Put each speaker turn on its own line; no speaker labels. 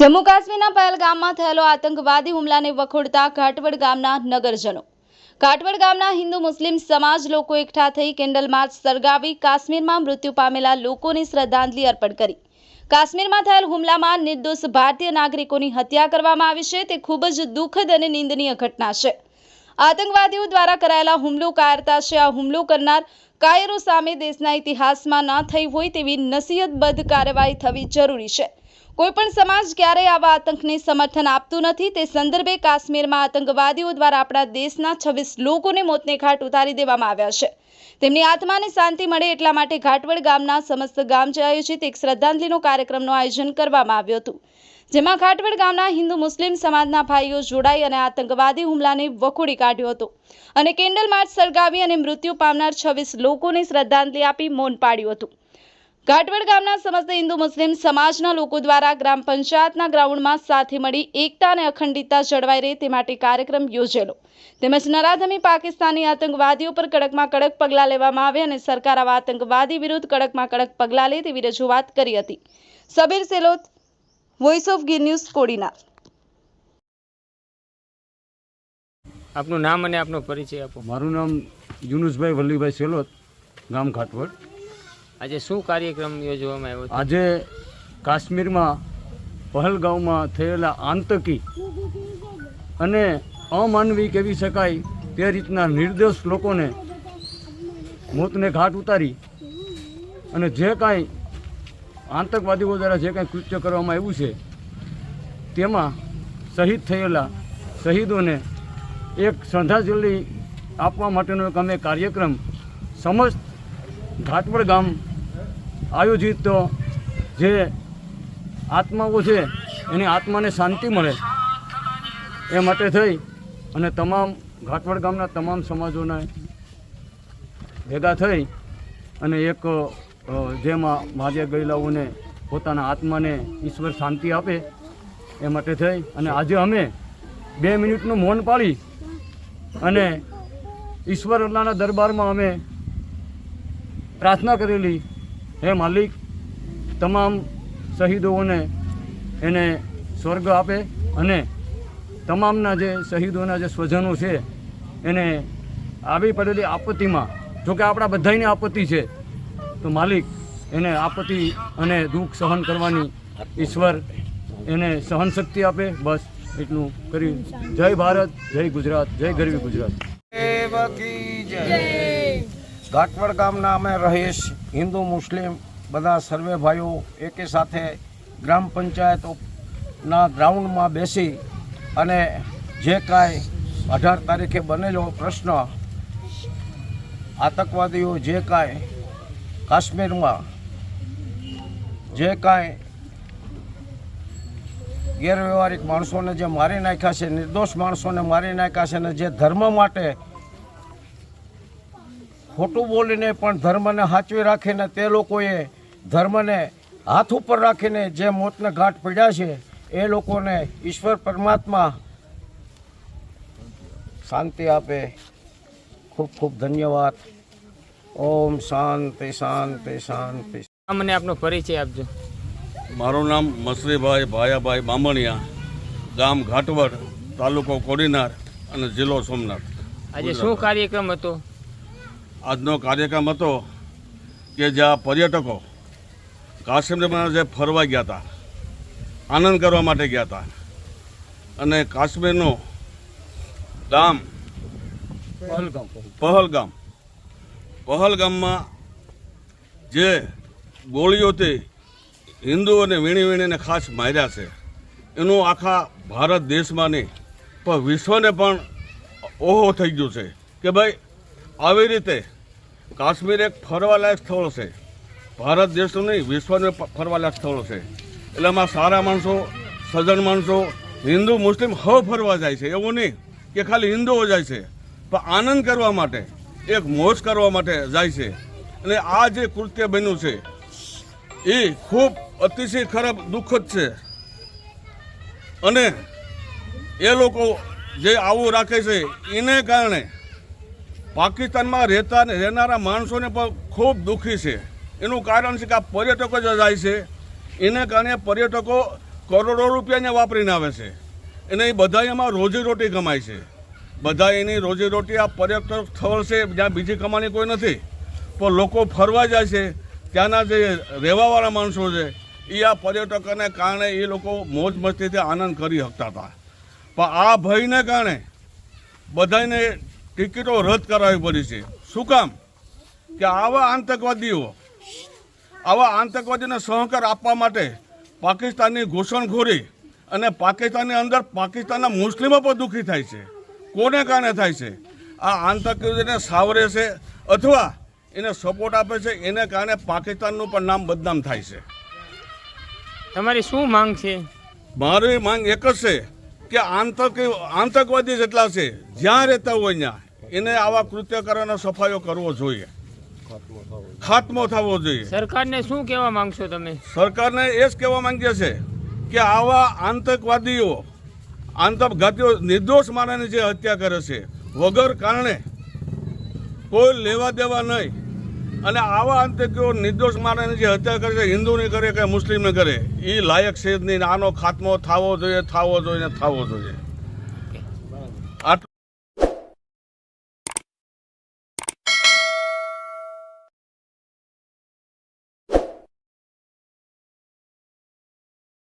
જમ્મુ કાશ્મીરના પહેલગામમાં થયેલો આતંકવાદી હુમલાને વખોડતા ઘાટવડ ગામના નગરજનો. ઘાટવડ ગામના હિન્દુ મુસ્લિમ સમાજ લોકો એકઠા થઈ કેન્ડલ માર્ચ સળગાવી કાશ્મીરમાં મૃત્યુ પામેલા લોકોની શ્રદ્ધાંજલિ અર્પણ કરી. કાશ્મીરમાં થયેલ હુમલામાં નિર્દોષ ભારતીય નાગરિકોની હત્યા કરવામાં આવી છે. તે ખૂબ જ દુઃખદ અને નિંદનીય ઘટના છે. આતંકવાદીઓ દ્વારા કરાયેલા હુમલો કાયરતા છે. આ હુમલો કરનાર કાયરો સામે દેશના ઇતિહાસમાં ન થઈ હોય તેવી નસીહતબદ્ધ કાર્યવાહી થવી જરૂરી છે. કોઈપણ સમાજ ક્યારેય આવા આતંકને સમર્થન આપતું નથી. તે સંદર્ભે કાશ્મીરમાં આતંકવાદીઓ દ્વારા આપણા દેશના છવ્વીસ લોકોને મોતને ઘાટ ઉતારી દેવામાં આવ્યા છે. તેમની આત્માને શાંતિ મળે એટલા માટે ઘાટવડ ગામના સમસ્ત ગામજે આયોજિત એક શ્રદ્ધાંજલિનો કાર્યક્રમનું આયોજન કરવામાં આવ્યું હતું. જેમાં ઘાટવડ ગામના હિન્દુ મુસ્લિમ સમાજના ભાઈઓ જોડાઈ અને આતંકવાદી હુમલાને વખોડી કાઢ્યો હતો અને કેન્ડલ માર્ચ સળગાવી અને મૃત્યુ પામનાર છવ્વીસ લોકોને શ્રદ્ધાંજલિ આપી મૌન પાડ્યું હતું. ઘાટવડ ગામના સમસ્ત હિન્દુ મુસ્લિમ સમાજના લોકો દ્વારા ગ્રામ પંચાયતના ગ્રાઉન્ડમાં સાથે મળી એકતા અને અખંડિતતા જળવાઈ રહે તે માટે કાર્યક્રમ યોજેલો. તેમજ નરાધમી પાકિસ્તાની આતંકવાદીઓ પર કડકમાં કડક પગલાં લેવામાં આવે અને સરકાર આવા આતંકવાદી વિરુદ્ધ કડકમાં કડક પગલાં લે તેવી રજૂઆત કરી હતી. Sabir Selot voice of Gir news કોડીના
આપનું નામ અને આપનો પરિચય આપો.
મારું નામ યુનુસભાઈ વલ્લીભાઈ સેલોત ગામ ઘાટવડ.
આજે શું કાર્યક્રમ યોજવામાં આવ્યો
આજે કાશ્મીરમાં પહલગાંવમાં થયેલા આતંકી અને અમાનવી કહેવી શકાય તે રીતના નિર્દોષ લોકોને મોતને ઘાટ ઉતારી અને જે કાંઈ આતંકવાદીઓ દ્વારા જે કાંઈ કૃત્ય કરવામાં આવ્યું છે, તેમાં શહીદ થયેલા શહીદોને એક શ્રદ્ધાંજલિ આપવા માટેનો એક અમે કાર્યક્રમ સમસ્ત ઘાટવડ ગામ આયોજિત જે આત્માઓ છે, એની આત્માને શાંતિ મળે એ માટે થઈ અને તમામ ઘાટવડ ગામના તમામ સમાજોને ભેગા થઈ અને એક જેમાં માર્યા ગયેલાઓને પોતાના આત્માને ઈશ્વર શાંતિ આપે એ માટે થઈ અને આજે અમે બે મિનિટનું મૌન પાડી અને ઈશ્વર દરબારમાં અમે પ્રાર્થના કરેલી. હે માલિક, તમામ શહીદોને એને સ્વર્ગ આપે અને તમામના જે શહીદોના જે સ્વજનો છે, એને આવી પડેલી આપત્તિમાં, જોકે આપણા બધાની આપત્તિ છે, તો માલિક, એને આપત્તિ અને દુઃખ સહન કરવાની ઈશ્વર એને સહન શક્તિ આપે. બસ, એટલું કરી. જય ભારત, જય ગુજરાત, જય ગરવી ગુજરાત.
જય. ઘાટવડ ગામના અમે રહીશ, હિન્દુ, મુસ્લિમ, બધા સર્વે ભાઈઓ એકે સાથે ગ્રામ પંચાયતના ગ્રાઉન્ડમાં બેસી અને જે કાંઈ અઢાર તારીખે બનેલો પ્રશ્ન, આતંકવાદીઓ જે કાંઈ કાશ્મીરમાં, જે કાંઈ ગેરવ્યવહારિક માણસોને જે મારી નાખ્યા છે, નિર્દોષ માણસોને મારી નાખ્યા છે અને જે ધર્મ માટે ખોટું બોલીને પણ ધર્મને સાચવી રાખીને તે લોકોએ ધર્મને હાથ ઉપર રાખીને જે મોતને ઘાટ પડ્યા છે એ લોકોને ઈશ્વર પરમાત્મા શાંતિ આપે. ખૂબ ખૂબ ધન્યવાદ. ઓમ શાંતિ શાંતિ શાંતિ.
મને આપનો પરિચય આપજો.
મારું નામ મસરીભાઈ ભાયાભાઈ બામણિયા ગામ ઘાટવડ તાલુકો કોડીનાર અને જિલ્લો સોમનાથ.
આજે શું કાર્યક્રમ હતો?
આજનો કાર્યક્રમ હતો કે જ્યાં પર્યટકો કાશ્મીરમાં જે ફરવા ગયા હતા આનંદ કરવા માટે ગયા હતા. અને કાશ્મીરનું ગામ પહલગામ. પહલગામમાં જે ગોળીઓથી હિન્દુઓને વીણી વીણીને ખાસ માર્યા છે એનું આખા ભારત દેશમાં નહીં પણ વિશ્વને પણ ઓહો થઈ ગયું છે કે ભાઈ આવી રીતે કાશ્મીર એક ફરવાલાયક સ્થળ છે. ભારત દેશનું નહીં, વિશ્વનું ફરવાલાયક સ્થળ છે. એટલે એમાં સારા માણસો, સજ્જન માણસો, હિન્દુ, મુસ્લિમ હવ ફરવા જાય છે. એવું નહીં કે ખાલી હિન્દુઓ જાય છે. પણ આનંદ કરવા માટે, એક મોજ કરવા માટે જાય છે. અને આ જે કૃત્ય બન્યું છે, એ ખૂબ અતિશય ખરાબ દુઃખદ છે. અને એ લોકો જે આવું રાખે છે, એને કારણે પાકિસ્તાનમાં રહેતા રહેનારા માણસોને પણ ખૂબ દુઃખી છે. એનું કારણ છે કે આ પર્યટકો જે જાય છે, એને કારણે પર્યટકો કરોડો રૂપિયાને વાપરીને આવે છે. અને એ બધા એમાં રોજીરોટી કમાય છે. બધા એની રોજીરોટી આ પર્યટક સ્થળ છે, જ્યાં બીજી કમાણી કોઈ નથી. પણ લોકો ફરવા જાય છે, ત્યાંના જે રહેવાવાળા માણસો છે એ આ પર્યટકોને કારણે એ લોકો મોજ મસ્તીથી આનંદ કરી શકતા હતા. પણ આ ભયને કારણે બધાને ટિકિટો રદ કરાવવી પડી છે. શું કામ? કે આવા આતંકવાદીઓ આવા આતંકવાદીને સહકાર આપવા માટે પાકિસ્તાનની ઘૂસણખોરી અને પાકિસ્તાનની અંદર પાકિસ્તાનના મુસ્લિમો પણ દુઃખી થાય છે. કોને કારણે થાય છે? આ આતંકવાદીને સાવરે છે અથવા એને સપોર્ટ આપે છે એને કારણે પાકિસ્તાનનું પણ નામ બદનામ થાય છે.
તમારી શું માંગ છે?
મારી માંગ એક જ છે કે આતંક આતંકવાદી જેટલા છે જ્યાં રહેતા હોય ત્યાં એને આવા કૃત્ય કરવાનો સફાયો કરવો જોઈએ. ખાત્મો થવો જોઈએ.
સરકારને શું કહેવા માંગશો તમે?
સરકારને એ જ કહેવા માંગીએ છે કે આવા આતંકવાદીઓ આતંકઘાતીઓ નિર્દોષ માણસની જે હત્યા કરે છે વગર કારણે કોઈ લેવા દેવા નહીં. અને આવા આતંકીઓ નિર્દોષ માણસની જે હત્યા કરે છે હિન્દુની કરે કે મુસ્લિમને કરે એ લાયક છે જ નહીં. આનો ખાત્મો થવો જોઈએ થવો જોઈએ ને થવો જોઈએ.